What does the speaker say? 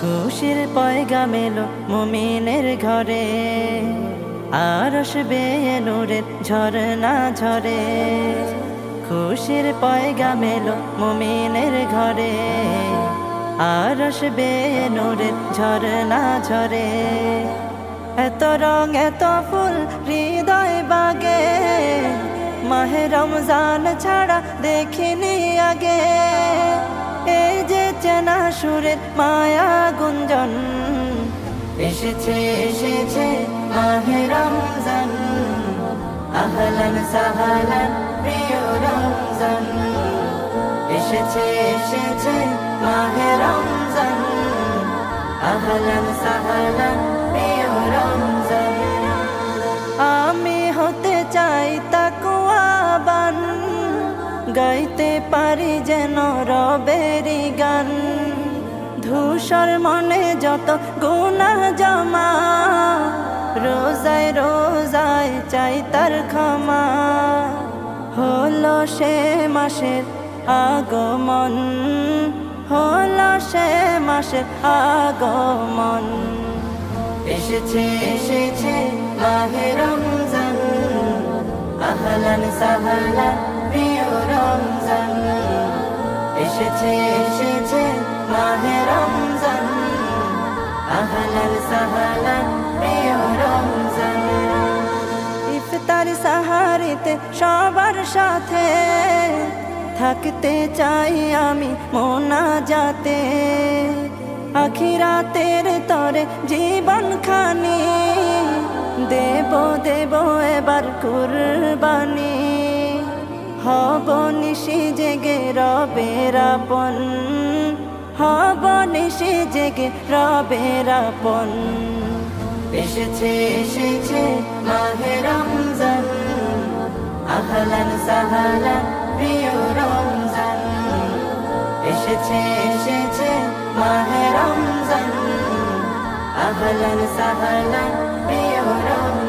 খুশির পয়গা মেলো মুমিনের ঘরে। আর আসবে নূরের ঝরনা ঝরে। খুশির পয়গা মেলো মুমিনের ঘরে। আর আসবে নূরের ঝরনা ঝরে। এত রং, এত ফুল হৃদয় বাগে। মাহে রমজান ছাড়া দেখিনি আগে। সুরের মায়া গুঞ্জন। এসেছে এসেছে মাহে রমজান। আহলান সাহালান, প্রিয় রমজান। এসেছে এসেছে মাহে রমজান। আহলান সাহালান, প্রিয় রমজান। আমি হতে চাই তাকুয়াবান গাইতে পারি যেন রবেরি গান। ধূসর মনে যত গুণা জমা, রোজায় রোজায় চাই তার ক্ষমা। হলো সে মাসের আগমন, হলো সে মাসের আগমন। এসেছে এসেছে মাহে রমজান, আহলান সাহলান প্রিয় এসেছে এসেছে, মাহে রমজান। আহলান সাহলান, প্রিয় রমজান। ইফতার সাহারিতে সবার সাথে থাকতে চাই আমি মোনা যাতে আখিরাতের তরে জীবন খানি, দেব দেব এবার কুরবানি। হব নিশি জেগে রবের আপন, হব নিশি জেগে রবের আপন। এসেছে এসেছে মাহে রমজান, আহলান সাহালান প্রিয় রমজান। এসেছে এসেছে মাহে রমজান, আহলান সাহলান প্রিয় রমজান।